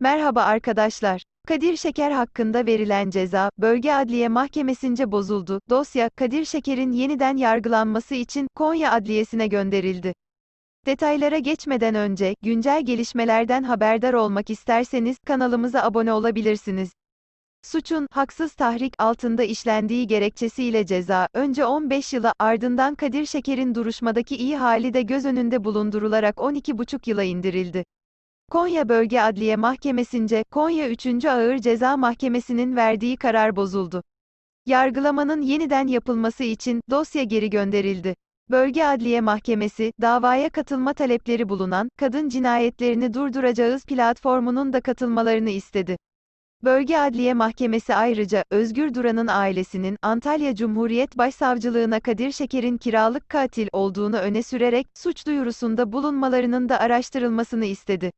Merhaba arkadaşlar. Kadir Şeker hakkında verilen ceza, Bölge Adliye Mahkemesince bozuldu. Dosya, Kadir Şeker'in yeniden yargılanması için Konya Adliyesi'ne gönderildi. Detaylara geçmeden önce, güncel gelişmelerden haberdar olmak isterseniz, kanalımıza abone olabilirsiniz. Suçun, haksız tahrik altında işlendiği gerekçesiyle ceza, önce 15 yıla, ardından Kadir Şeker'in duruşmadaki iyi hali de göz önünde bulundurularak 12,5 yıla indirildi. Konya Bölge Adliye Mahkemesince, Konya 3. Ağır Ceza Mahkemesi'nin verdiği karar bozuldu. Yargılamanın yeniden yapılması için, dosya geri gönderildi. Bölge Adliye Mahkemesi, davaya katılma talepleri bulunan, kadın cinayetlerini durduracağız platformunun da katılmalarını istedi. Bölge Adliye Mahkemesi ayrıca, Özgür Duran'ın ailesinin, Antalya Cumhuriyet Başsavcılığına Kadir Şeker'in kiralık katil olduğunu öne sürerek, suç duyurusunda bulunmalarının da araştırılmasını istedi.